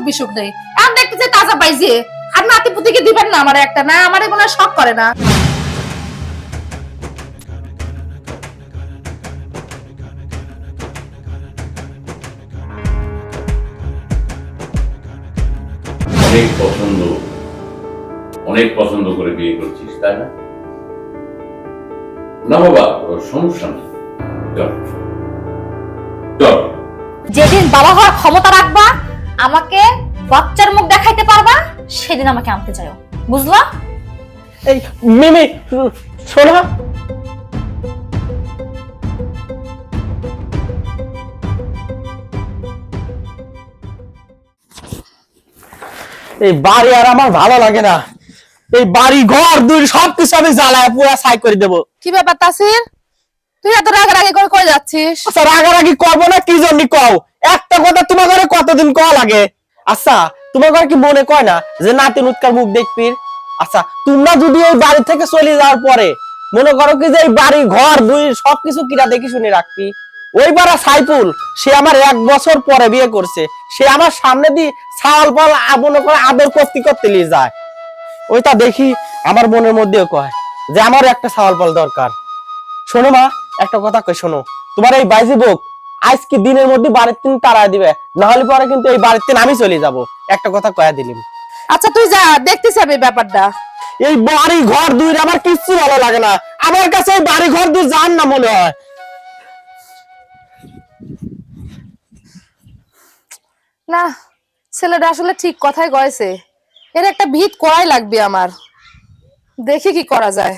অসুখ বিসুখ নেই। এখন দেখতেছি তাজা পাইছে। আর নাতি পুতিকে দিবেন না আমার একটা না আমার হয় শখ করে না। অনেক পছন্দ অনেক পছন্দ করে বিয়ে করছিস তাই না? না বাবা সমস্যা নেই। যেদিন বাবা হওয়ার ক্ষমতা রাখবা আমাকে বাচ্চার মুখ দেখাইতে পারবা? সেদিন আমাকে আনতে চাও বুঝলা? এই মিমি শোনো। এই বাড়ি আর আমার ভালো লাগে না। এই বাড়ি ঘর দুই সবকিছু আমি জ্বালায় পুরা সাই করে দেবো। কি ব্যাপার তাসির? তুই এত রাগারাগি করে কই যাচ্ছিস? আচ্ছা রাগারাগি করব না, কি জন্য কও? একটা কথা তোমার ঘরে কতদিন কওয়া লাগে? আচ্ছা তোমার ঘরে কি মনে কয় না যে নাতিন উৎকার মুখ দেখবি? আচ্ছা তোমরা যদি এই বাড়ি থেকে চলে যাওয়ার পরে মনে করো কি যে এই বাড়ি, ঘর, দুই, সবকিছু কিরা দেখি শুনে রাখবি? ওই বারা সাইফুল, সে আমার এক বছর পরে বিয়ে করছে। সে আমার সামনে দিয়ে ছাল, পাল মনে করে আদর করতে করতে নিয়ে যায়। ওইটা দেখি আমার মনের মধ্যেও কয় যে আমারও একটা ছাওয়াল পাল দরকার। শোনো মা একটা কথা কই শোনো। তোমার এই বাইজি বুক আজকে দিনের মধ্যে বাড়ির তিন তারা দিবে? না হলে পরে কিন্তু এই বাড়ির তিন আমি চলে যাব। একটা কথা কয়া দিলিম। আচ্ছা তুই যা দেখতেছি আমি ব্যাপারটা। এই বাড়ি ঘর দুই আমার কিচ্ছু ভালো লাগে না। আমার কাছে এই বাড়ি ঘর দুই যান না মনে হয়। না ছেলেটা আসলে ঠিক কথাই কয়েছে। এর একটা ভিত করাই লাগবে আমার। দেখি কি করা যায়।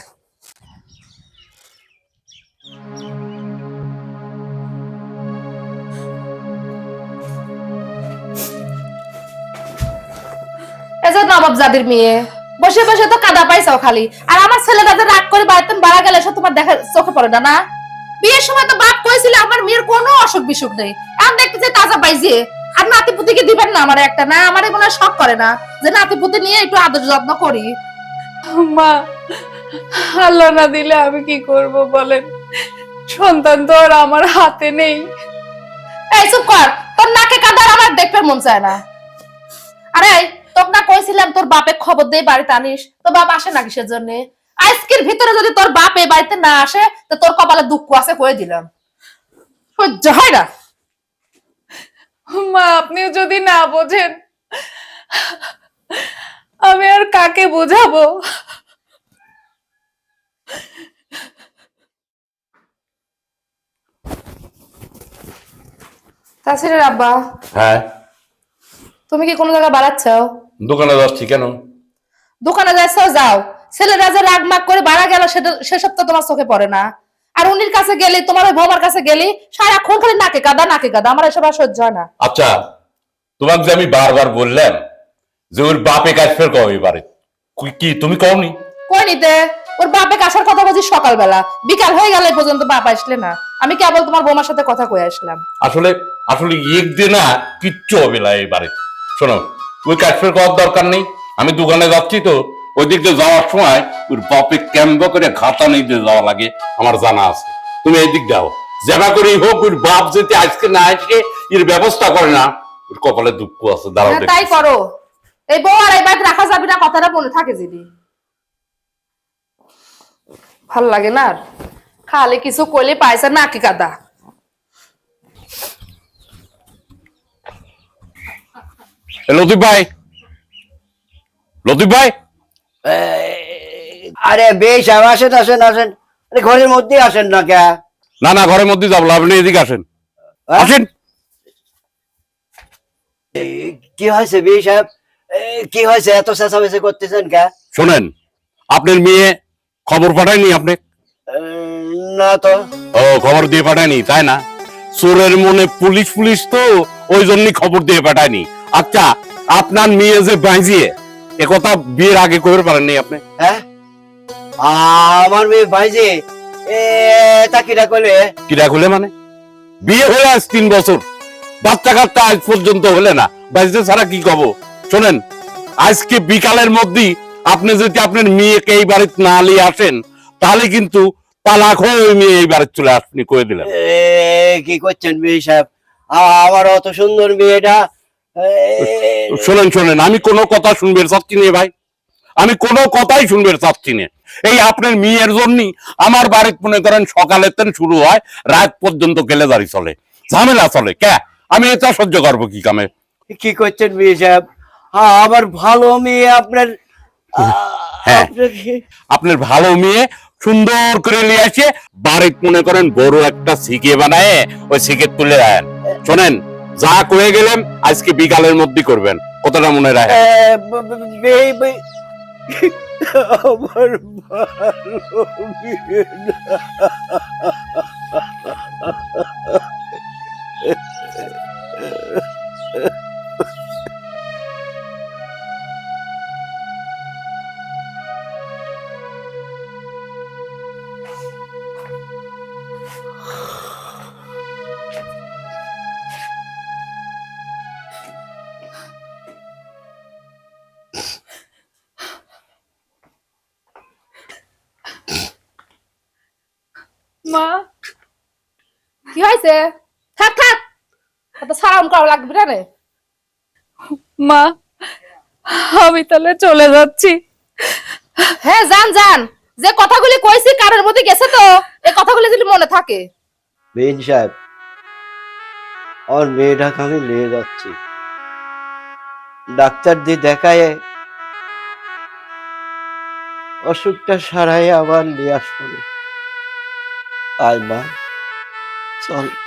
যে নবাব জাদির মেয়ে। বসে বসে তো কাদা পাইছাও খালি। আর আমার ছেলেটা যে রাগ করে বাড়িতে বাড়া গেলে সে তোমার দেখা চোখে পড়ে না না? বিয়ের সময় তো বাপ কইছিল আমার মেয়ের কোনো অসুখ বিসুখ নেই। এখন দেখতেছি তাজা পাইছে। আর নাতি পুতিকে দিবেন না আমার একটা না? আমার শখ করে না যে নাতি পুতি নিয়ে একটু আদর যত্ন করি। মা আল্লাহ না দিলে আমি কি করব বলেন? সন্তান তো আর আমার হাতে নেই। এই চুপ কর তোর নাকে কাদার আমার দেখতে মন চায় না। আরে তোকে না কইছিলাম তোর বাপে খবর দিয়ে বাড়িতে আনিস। তো বাপ আসে না কিসের জন্য আজকের ভিতরে যদি তোর বাপ এই বাড়িতে না আসে তো তোর কপালে দুঃখ আছে কয়ে দিলাম। সহ্য হয় না। মা আপনিও যদি না বোঝেন আমি আর কাকে বোঝাবো? তাসিরের আব্বা হ্যাঁ। তুমি কি কোনো জায়গায় বাড়াচ্ছ? দোকানে যাচ্ছি কেন? দোকানে যাচ্ছ যাও। ছেলেরা যে রাগ মাগ করে বাড়া গেল সেটা সেসব তো তোমার চোখে পড়ে না। আর উনির কাছে গেলি তোমার ওই বৌমার কাছে গেলি সারাক্ষণ খালি নাকে কাদা নাকে কাদা। আমার এসব আর সহ্য হয় না। আচ্ছা তোমাকে যে আমি বারবার বললাম যে ওর বাপে কাজ ফের কও এবারে কি- তুমি কওনি? কই নিতে ওর বাপে আসার কথা বলছি সকালবেলা। বিকাল হয়ে গেলে পর্যন্ত বাপ আসলে না। আমি কেবল তোমার বৌমার সাথে কথা কয়ে আসলাম। আসলে আসলে এক দিয়ে না কিচ্ছু হবে না এবারে শোনো ওই কাজ ফের করার দরকার নেই। আমি দোকানে যাচ্ছি তো ওই দিক দিয়ে যাওয়ার সময় ওর বাপে ক্যাম্বা করে ঘাতা নিয়ে দিয়ে যাওয়া লাগে আমার জানা আছে। তুমি এই দিক দাও যেবা করেই হোক ওর বাপ যদি আজকে না আসে এর ব্যবস্থা করে না ওর কপালে দুঃখ আছে দাঁড়াও হ্যাঁ, তাই। করো। এই বউ আর এই বাড়িতে রাখা যাবে না কথাটা বলে থাকে যদি। ভালো লাগে না আর। খালে কিছু কইলে পাইছে নাকি কাদা। লতিফ ভাই। লতিফ ভাই? আরে বেশ আসেন আসেন আসেন। আরে ঘরের মধ্যে আসেন না কে? না না ঘরের মধ্যে যাব আপনি এদিকে আসেন। আসেন। কি হয়েছে বিয়ে সাহেব? কি হয়েছে? এত চেঁচামেচি করতেছেন কে? শোনেন আপনার মেয়ে খবর পাঠায়নি আপনি? না তো। ও খবর দিয়ে পাঠায়নি তাই না? চোরের মনে পুলিশ পুলিশ তো ওই জন্যই খবর দিয়ে পাঠায়নি। আচ্ছা আপনার মেয়ে যে বাঁচিয়ে একথা বিয়ের আগে কবে পারেননি আপনি? হ্যাঁ? আমার মেয়ে ভাইজি এ তা কিরা কইলে কিরা খুলে মানে? বিয়ে হয়ে আজ তিন বছর। বাচ্চা কাচ্চা আজ পর্যন্ত হলে না। বাঁচতে ছাড়া কি কব? শোনেন আজকে বিকালের মধ্যেই আপনি যদি আপনার মেয়েকে এই বাড়িতে না নিয়ে আসেন তাহলে কিন্তু তালাক হয়ে ওই মেয়ে এই বাড়িতে চলে আসনি করে দিলেন। এ, কি করছেন মেয়ে সাহেব? আমার অত সুন্দর মেয়েটা এ, শোনেন শোনেন আমি কোনো কথা শুনবে চাচ্ছি না ভাই। আমি কোনো কথাই শুনবে চাচ্ছি না। এই আপনার মেয়ের জন্যই আমার বাড়িতে মনে করেন সকালের তেন শুরু হয় রাত পর্যন্ত গেলে দাঁড়ি চলে। ঝামেলা চলে কে? আমি এটা সহ্য করব কি কামে? কি করছেন বিয়ে সাহেব? আমার ভালো মেয়ে আপনার হ্যাঁ। আপনার ভালো মেয়ে সুন্দর করে নিয়ে আসে বাড়িতে মনে করেন বড় একটা সিকে বানায় ওই সিকে তুলে রাখেন শোনেন যা কয়ে গেলেন আজকে বিকালের মধ্যে করবেন। কতটা মনে ভালো মা। কি হয়েছে? থাক থাক। অত সালাম করা লাগবে না রে। মা আমি তাহলে চলে যাচ্ছি। হ্যাঁ যান যান। যে কথাগুলি কইছি কারোর মধ্যে গেছে তো এই কথাগুলি যদি মনে থাকে। বেন সাহেব আমার মেয়েটাকে আমি নিয়ে যাচ্ছি। ডাক্তার দিয়ে দেখায় অসুখটা সারাই আবার নিয়ে আসব। নে। আয়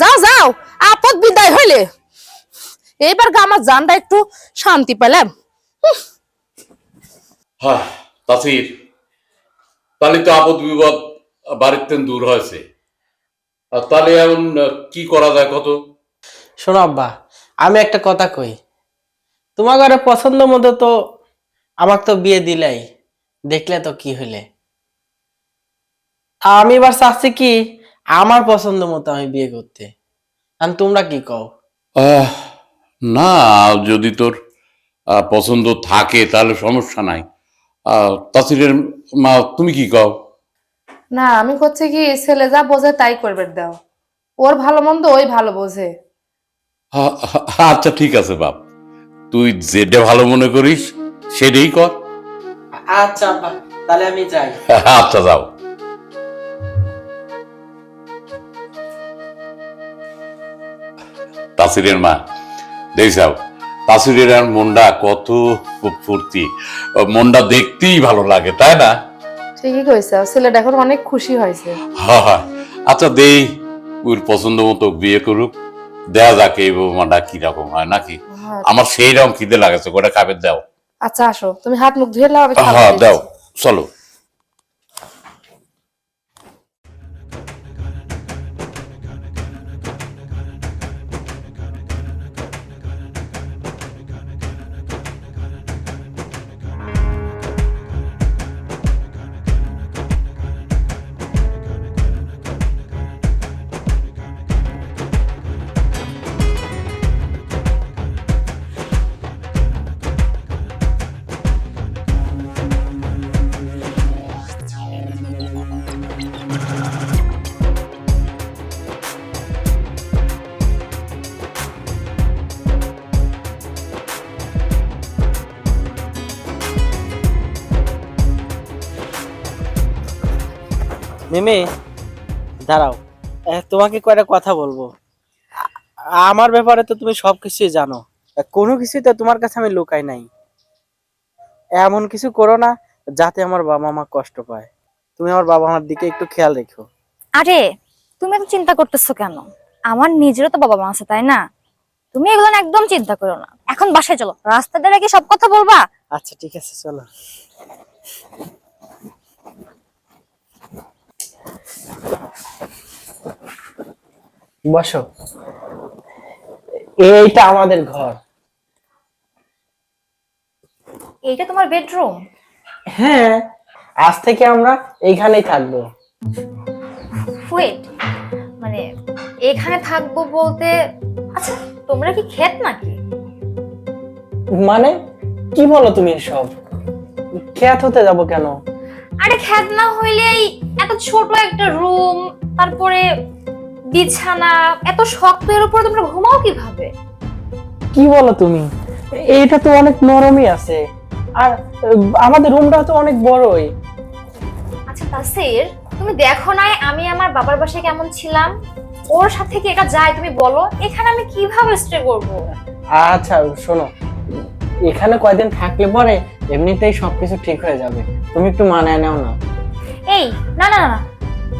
যাও যাও আপদ বিদায় হইলে। এইবার আমার জানটা একটু শান্তি পেলাম। হ্যাঁ তাসির তাহলে তো আপদ বিপদ থেকে দূর হয়েছে। আর তাহলে এখন কি করা যায় কত? শোনো আব্বা আমি একটা কথা কই। তোমার ঘরে পছন্দ মতো তো আমাকে তো বিয়ে দিলাই দেখলে তো কি হইলে। আমি এবার চাচ্ছি কি আমার পছন্দ মতো আমি বিয়ে করতে। আর তোমরা কি কও? আহ, না যদি তোর পছন্দ থাকে তাহলে সমস্যা নাই। তাসিরের মা তুমি কি কও? না আমি করছি কি ছেলে যা বোঝে তাই করবে দাও। ওর ভালো মন্দ ওই ভালো বোঝে। হা- হা- আচ্ছা ঠিক আছে বাপ। তুই যেটা ভালো মনে করিস সেটাই কর। আচ্ছা তাহলে আমি যাই। আচ্ছা যাও। তাসিরের মা। দেখছাও তাসিরের আর মনটা কত ফুর্তি। ও মনটা দেখতেই ভালো লাগে তাই না? ঠিকই কইছে ছেলেটা এখন অনেক খুশি হয়েছে। হ্যাঁ হ্যাঁ। আচ্ছা দেই ওর পছন্দ মতো বিয়ে করুক। দেয়া যাক এই বৌমাটা কীরকম হয় নাকি? হ্যাঁ, আমার সেই রকম খিদে লাগেছে গোটা খাবে দাও। আচ্ছা আসো। তুমি হাত মুখ ধুয়ে খাবার হ্যাঁ দাও। চলো। মিমি দাঁড়াও তোমাকে কয়টা কথা বলব। আমার ব্যাপারে তো তুমি সবকিছুই জানো। কোনো কিছুই তো তোমার কাছে আমি লুকাই নাই। এমন কিছু করো না যাতে আমার বাবা মা কষ্ট পায়। তুমি আমার বাবা মার দিকে একটু খেয়াল রেখো। আরে তুমি এত চিন্তা করতেছো কেন? আমার নিজেরও তো বাবা মা আছে তাই না? তুমি এগুলো একদম চিন্তা করো না। এখন বাসায় চলো রাস্তা দ্বারা কি সব কথা বলবা। আচ্ছা ঠিক আছে চলো। বসো। এইটা আমাদের ঘর। এইটা তোমার বেডরুম? হ্যাঁ আজ থেকে আমরা এইখানেই থাকব। ওয়েট মানে এখানে থাকব বলতে আচ্ছা তোমরা কি খেত নাকি? মানে কি বলো তুমি এসব? খেয়াত হতে যাব কেন? আরে খ্যাত না হইলেই এত ছোট একটা রুম তারপরে বিছানা এত শক্ত এর উপরে তোমরা ঘুমাও কীভাবে? কি বলো তুমি? এইটা তো অনেক নরমই আছে। আর আমাদের রুমটা তো অনেক বড়ই। আচ্ছা তাসির তুমি দেখো নাই আমি আমার বাবার বাসায় কেমন ছিলাম? ওর সাথে কি এটা যায় তুমি বলো। এখানে আমি কীভাবে স্টে করব? আচ্ছা শোনো। এখানে কয়দিন থাকলে পরে এমনিতেই সবকিছু ঠিক হয়ে যাবে। তুমি একটু মানায় নাও না। এই না না না।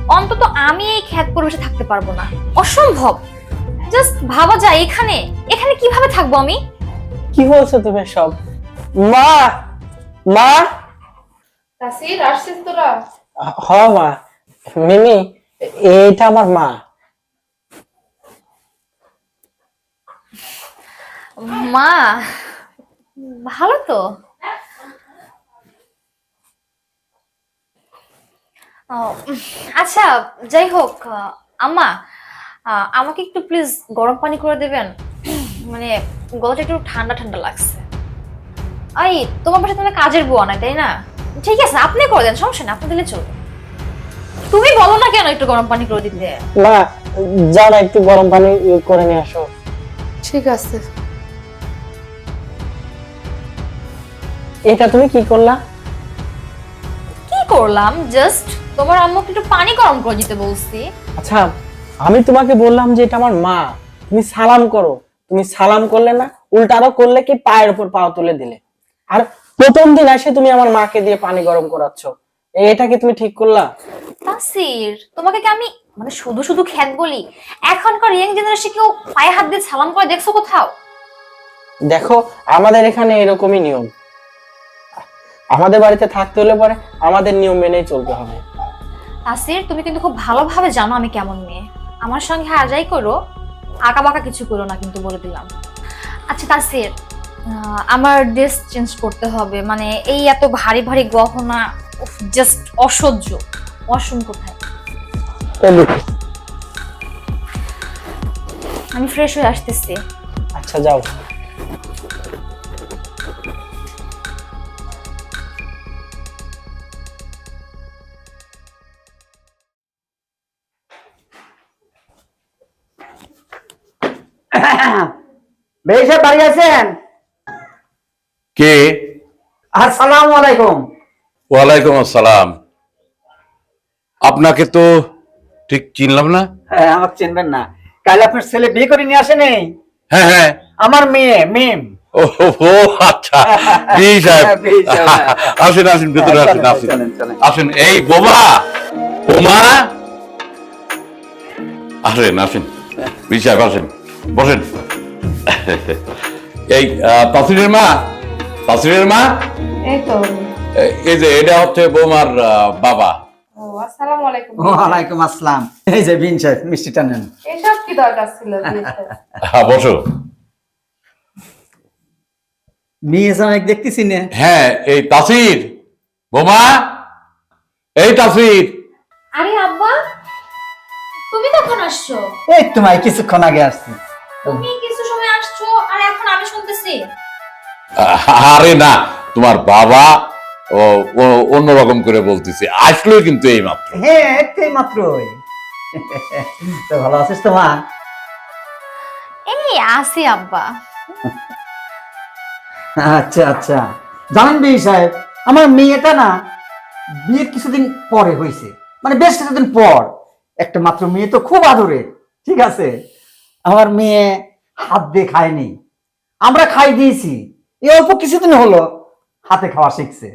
অন্তত আমি এই খ্যাত পরিবেশে থাকতে পারব না। অসম্ভব। জাস্ট ভাবা যায় এখানে এখানে কীভাবে থাকব আমি? কি বলছো তুমি সব? মা মা। তাসির আসছিস তোরা? হ মা। মিমি এইটা আমার মা। মা ভালো তো ও, আচ্ছা যাই হোক আম্মা আমাকে একটু প্লিজ গরম পানি করে দেবেন। মানে গলাটা একটু ঠান্ডা ঠান্ডা লাগছে। এই তোমার পাশে তোমার কাজের বুয়া নাই তাই না? ঠিক আছে আপনি করে দেন সমস্যা না আপনি দিলে চলবে। তুমি বলো না কেন একটু গরম পানি করে দিতে? মা যাও না একটু গরম পানি করে নিয়ে আসো। ঠিক আছে। এটা তুমি কি করলা? করলাম জাস্ট তোমার আম্মুকে একটু পানি গরম করে দিতে বলছি। আচ্ছা আমি তোমাকে বললাম যে এটা আমার মা তুমি সালাম করো। তুমি সালাম করলে না উল্টা আরও করলে কি পায়ের উপর পাও তুলে দিলে? আর প্রথম দিন এসে তুমি আমার মাকে দিয়ে পানি গরম করাচ্ছ। এটা কি তুমি ঠিক করলা? তাসির তোমাকে কি আমি মানে শুধু শুধু খ্যাত বলি? এখনকার ইয়াং জেনারেশন কেউ পায়ে হাত দিয়ে সালাম করে দেখছ কোথাও? দেখো আমাদের এখানে এরকমই নিয়ম। আমাদের বাড়িতে থাকতে হলে পরে আমাদের নিয়ম মেনেই চলতে হবে। তাসির তুমি কিন্তু খুব ভালোভাবে জানো আমি কেমন মেয়ে। আমার সঙ্গে হাজাই করো আঁকা বাঁকা কিছু করো না কিন্তু বলে দিলাম। আচ্ছা তাসির আমার ড্রেস চেঞ্জ করতে হবে। মানে এই এত ভারী ভারী গহনা জাস্ট অসহ্য। ওয়াশরুম কোথায়? আমি ফ্রেশ হয়ে আসতেছি। আচ্ছা যাও। বেশ বাড়ি আছেন? কে? আসসালামু আলাইকুম। ওয়ালাইকুম আসসালাম। আপনাকে তো ঠিক চিনলাম না। হ্যাঁ আমাকে চিনবেন না। কাল আপনার ছেলে বিয়ে করে নিয়ে আসেনি হ্যাঁ হ্যাঁ। আমার মেয়ে মিম। ও আচ্ছা। সাহেব। আসেন আসেন ভেতরে আসেন আসেন। চলেন। আসেন। এই বোমা! বোমা! আসেন আসেন। বি সাহেব আসেন। বসেন। এই তাসিরের মা তাসিরের মা? এই তো এই যে এটা হচ্ছে বোমার বাবা। ও আসসালামু আলাইকুম। ওয়ালাইকুম আসসালাম। এই যে বিন সাহেব মিষ্টিটা নেন। এসব কি দরকার ছিল? হ্যাঁ বসো। মেয়ে জামাই দেখতেছি না হ্যাঁ এই তাসির। বোমা এই তাসির। আরে আব্বা তুমি কখন আসছো? এই তোমায় কিছুক্ষণ আগে আসছি। তুমি কিছু সময় আসছো আর এখন আমি শুনতেছি। আরে না তোমার বাবা অন্যরকম করে বলতেছে। আসলো কিন্তু এই মাত্র হ্যাঁ মাত্রই তো ভালো আছিস তো মা? এই আসি আব্বা। আচ্ছা আচ্ছা। জানেন বিন সাহেব আমার মেয়েটা না বিয়ের কিছুদিন পরে হয়েছে মানে বেশ কিছুদিন পর। একটা মাত্র মেয়ে তো খুব আদরে ঠিক আছে? আমার মেয়ে হাত দিয়ে খায়নি। আমরা খাই দিয়েছি। এই অল্প কিছুদিন হলো হাতে খাওয়া শিখছে।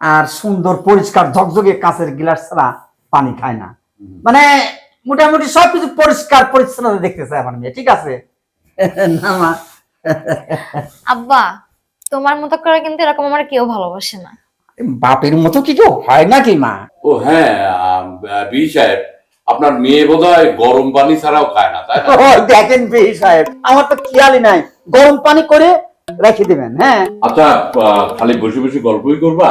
আর সুন্দর পরিষ্কার ঝকঝকে কাঁচের গ্লাস ছাড়া পানি খায় না। মানে মোটামুটি সবকিছু পরিষ্কার পরিচ্ছন্নতা দেখতেছে আমার মেয়ে ঠিক আছে? না মা। আব্বা তোমার মতো করে কিন্তু এরকম আমার কেউ ভালোবাসে না। বাপের মতো কি কেউ হয় নাকি মা? ও হ্যাঁ বি সাহেব আপনার মেয়ে বোধ গরম পানি ছাড়াও খায় না তাই না? দেখেন বেহি সাহেব আমার তো খেয়ালই নাই। গরম পানি করে রেখে দেবেন হ্যাঁ? আচ্ছা খালি বসে বসে গল্পই করবা?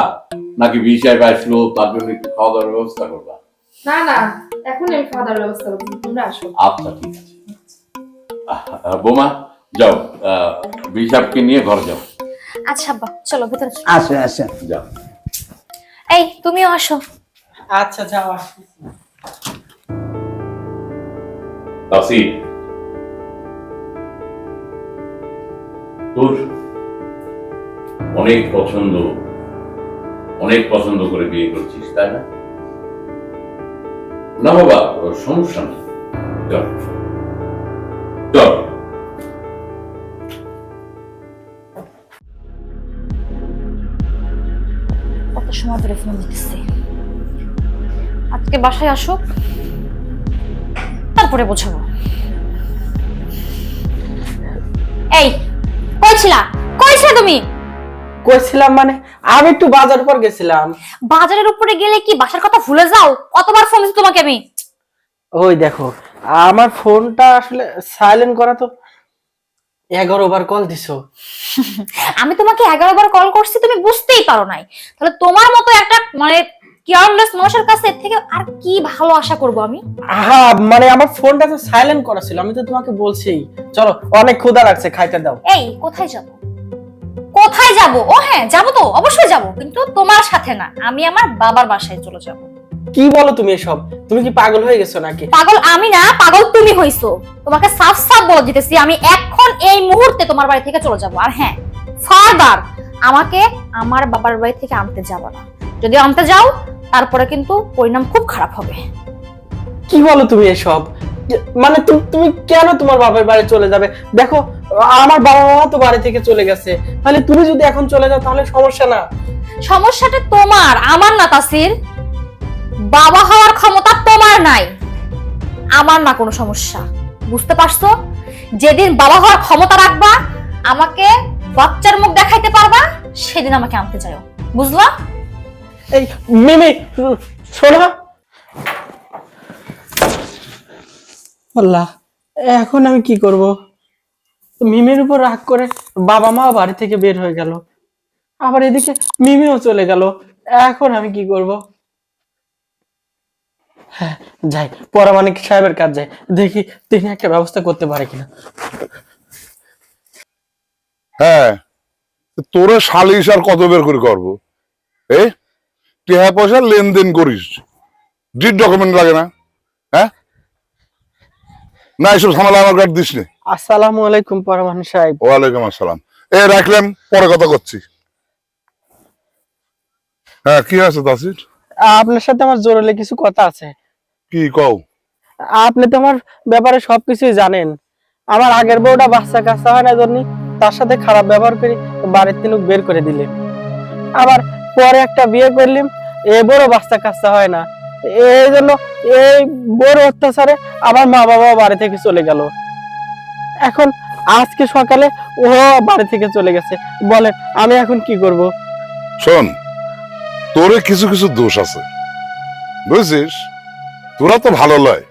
নাকি বিয়ে সাহেব আসলো তার জন্য একটু খাওয়া দাওয়ার ব্যবস্থা করবা? না না এখন আমি খাওয়া দাওয়ার ব্যবস্থা করছি তোমরা আসো। আচ্ছা ঠিক আছে। আহ, আহ, বোমা যাও আহ, বিয়ে সাহেবকে নিয়ে ঘর যাও। আচ্ছা আব্বা চলো ভেতরে আসো। আসো যাও। এই তুমিও আসো। আচ্ছা যাও তাসির, তোর অনেক পছন্দ অনেক পছন্দ করে বিয়ে করছিস, তাই না? না বাবা সমস্যা নেই। সময় ধরে ফোন আজকে বাসায় আসুক। তারপরে বোঝাবো। এই কইছিলা? কইছিলা তুমি? কইছিলাম মানে আমি একটু বাজার পর গেছিলাম। বাজারের উপরে গেলে কি বাসার কথা ভুলে যাও? কতবার ফোন দিচ্ছি তোমাকে আমি। ওই দেখো আমার ফোনটা আসলে সাইলেন্ট করা তো এগারো বার কল দিছো। আমি তোমাকে এগারো বার কল করছি তুমি বুঝতেই পারো নাই। তাহলে তোমার মতো একটা মানে কেয়ারলেস মানুষের কাছে এর থেকে আর কি ভালো আশা করব আমি? আহা মানে আমার ফোনটা তো সাইলেন্ট করা ছিল আমি তো তোমাকে বলছি চলো অনেক ক্ষুধা লাগছে খাইতে দাও। এই কোথায় যাব? কোথায় যাব? ও হ্যাঁ যাব তো অবশ্যই যাব কিন্তু তোমার সাথে না আমি আমার বাবার বাসায় চলে যাব। কি বলো তুমি এসব? তুমি কি পাগল হয়ে গেছো নাকি? পাগল আমি না পাগল তুমি হইছো। তোমাকে সাফ সাফ বলে দিতেছি আমি এখন এই মুহূর্তে তোমার বাড়ি থেকে চলে যাব। আর হ্যাঁ ফার্দার আমাকে আমার বাবার বাড়ি থেকে আনতে যাবে না। যদি আনতে যাও তারপরে কিন্তু পরিণাম খুব খারাপ হবে। কি বলো তুমি এসব? মানে তুমি কেন তোমার বাবার বাড়ি চলে যাবে? দেখো আমার বাবা মা তো বাড়ি থেকে চলে গেছে। তাহলে তুমি যদি এখন চলে যাও তাহলে সমস্যা না। সমস্যাটা তোমার আমার না তাসির। বাবা হওয়ার ক্ষমতা তোমার নাই। আমার না কোনো সমস্যা। বুঝতে পারছ? যেদিন বাবা হওয়ার ক্ষমতা রাখবা আমাকে বাচ্চার মুখ দেখাইতে পারবা সেদিন আমাকে আনতে যাও বুঝলা? এই মিমি শোনো। আল্লাহ এখন আমি কি করব? মিমির উপর রাগ করে বাবা মা বাড়ি থেকে বের হয়ে গেল। আবার এদিকে মিমিও চলে গেল। এখন আমি কি করব? হ্যাঁ যাই পরামানিক সাহেবের কাজ যাই। দেখি তিনি একটা ব্যবস্থা করতে পারে কিনা। হ্যাঁ তোরে সালিশ আর কত বের করে করব? এ? টেহা পয়সা লেনদেন করিস। ডিট ডকুমেন্ট লাগে না। হ্যাঁ? না এসব ঝামেলা আমার কাট দিস নে। আসসালামু আলাইকুম পরামানিক সাহেব। ওয়ালাইকুম আসসালাম। এ রাখলাম পরে কথা করছি। হ্যাঁ কি আছে তাসির? আপনার সাথে আমার জোরালে কিছু কথা আছে। কি কও? আপনি তো আমার ব্যাপারে সবকিছুই জানেন। আমার আগের বউটা বাচ্চা কাচ্চা হয় না জন্য তার সাথে খারাপ ব্যবহার করে বাড়ির তিনুক বের করে দিলেন। আবার পরে একটা বিয়ে করলাম এবারও বাচ্চা কাচ্চা হয় না। এই জন্য এই বড় অত্যাচারে আমার মা বাবা বাড়ি থেকে চলে গেল। এখন আজকে সকালে ও বাড়ি থেকে চলে গেছে। বলেন, আমি এখন কি করব? শোন, তোরে কিছু কিছু দোষ আছে। বুঝছিস? তোরা তো ভালো লয়।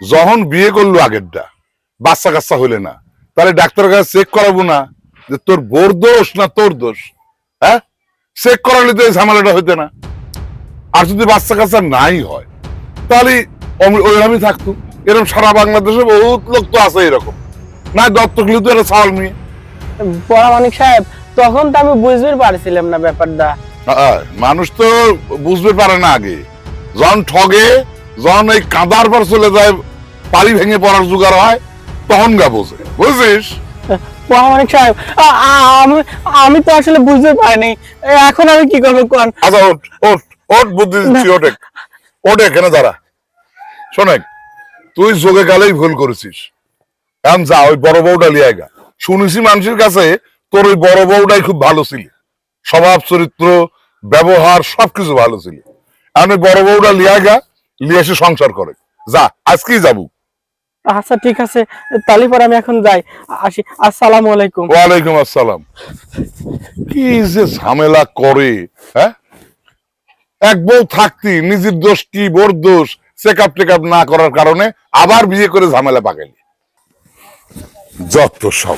যখন বিয়ে করল আগেরটা, বাচ্চা কাচ্চা হইলে না। তাহলে ডাক্তারের কাছে চেক করাবো না যে তোর বোর দোষ না তোর দোষ। হ্যাঁ? চেক করালে তো এই ঝামেলাটা হইতে না। আর যদি বাচ্চা কাচ্চা নাই হয় তাহলে ওইরকমই থাকতো। এরকম সারা বাংলাদেশে বহুত লোক তো আছে এরকম। না দত্তক লিতো একটা ছাওয়াল মেয়ে। পরামানিক সাহেব তখন তো আমি বুঝতে পারছিলাম না ব্যাপারটা। মানুষ তো বুঝতে পারে না আগে। যখন ঠগে যখন এই কাঁদার পর চলে যায় পাড়ি ভেঙে পড়ার জোগাড় হয় তখন গা বোঝে। বুঝছিস? মহামানিক সাহেব আমি আমি তো আসলে বুঝতে পারিনি। এখন আমি কি করব কোন? আচ্ছা ওঠ ওঠ। ওঠ বুদ্ধি দিচ্ছি ওঠে ওঠে এখানে দাঁড়া। শোনেক তুই যোগে গেলেই ভুল করেছিস। এখন যা ওই বড় বউটা লিয়ে গা। শুনেছি মানুষের কাছে তোর ওই বড় বউটাই খুব ভালো ছিল। স্বভাব চরিত্র ব্যবহার সবকিছু ভালো ছিল। ওই বড় বউটা লিয়ে গা লিয়ে এসে সংসার করে। যা আজকেই যাব। আচ্ছা ঠিক আছে। তাহলে পরে আমি এখন যাই। আসি। আসসালামু আলাইকুম। ওয়ালাইকুম আসসালাম। কি যে ঝামেলা করে হ্যাঁ? এক বউ থাকতি নিজের দোষ কি বোর দোষ চেক আপ টেক আপ না করার কারণে আবার বিয়ে করে ঝামেলা পাকাইলি। যত সব।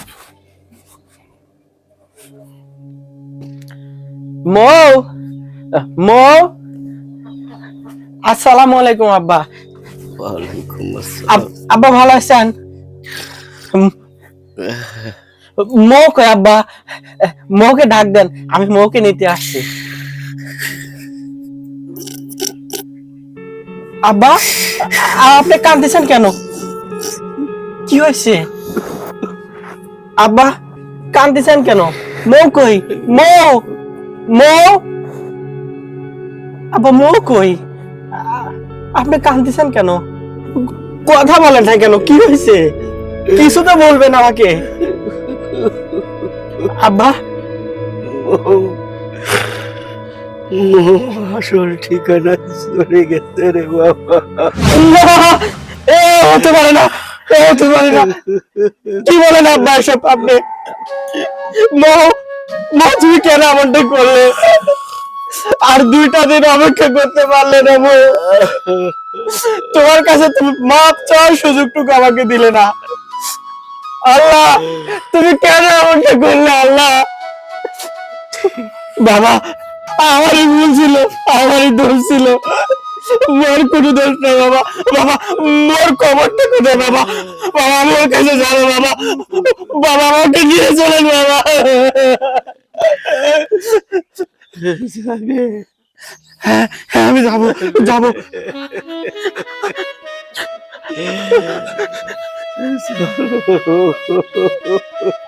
মৌ মৌ। আসসালামু আলাইকুম আব্বা। আব- আব্বা ভালো আছেন? উম, মৌ কই আব্বা? মৌকে ডাক দেন আমি মৌকে নিতে আসছি। আব্বা আপনি কাঁদতেছেন কেন? কি হয়েছে? আব্বা কাঁদতেছেন কেন? মৌ কই? মৌ মৌ? আব্বা, মৌ কই? আপনি কাঁদতেছেন কেন? কথা বলেন না কেন? কি হয়েছে? কিছু তো বলবেন আমাকে। আব্বা আসল ঠিকানা চলে গেছে রে বাবা। না, কি বলেন আব্বা এসব আপনি? মো তুমি কেন এমনটা করলে? আর দুইটা দিন অপেক্ষা করতে পারলে না মো। তোমার কাছে তুমি মাপ চাওয়ার সুযোগটুকু আমাকে দিলে না। আল্লাহ তুমি কেন এমনটা করলে আল্লাহ? বাবা আমারই ভুল ছিল আমারই দোষ ছিল। মোর কোনো দোষ নেই বাবা। বাবা মোর কবরটা কোথায় বাবা? বাবা আমি ওর কাছে যাব বাবা। বাবা আমাকে নিয়ে চলেন বাবা। হ্যাঁ হ্যাঁ আমি যাব যাব যাবে।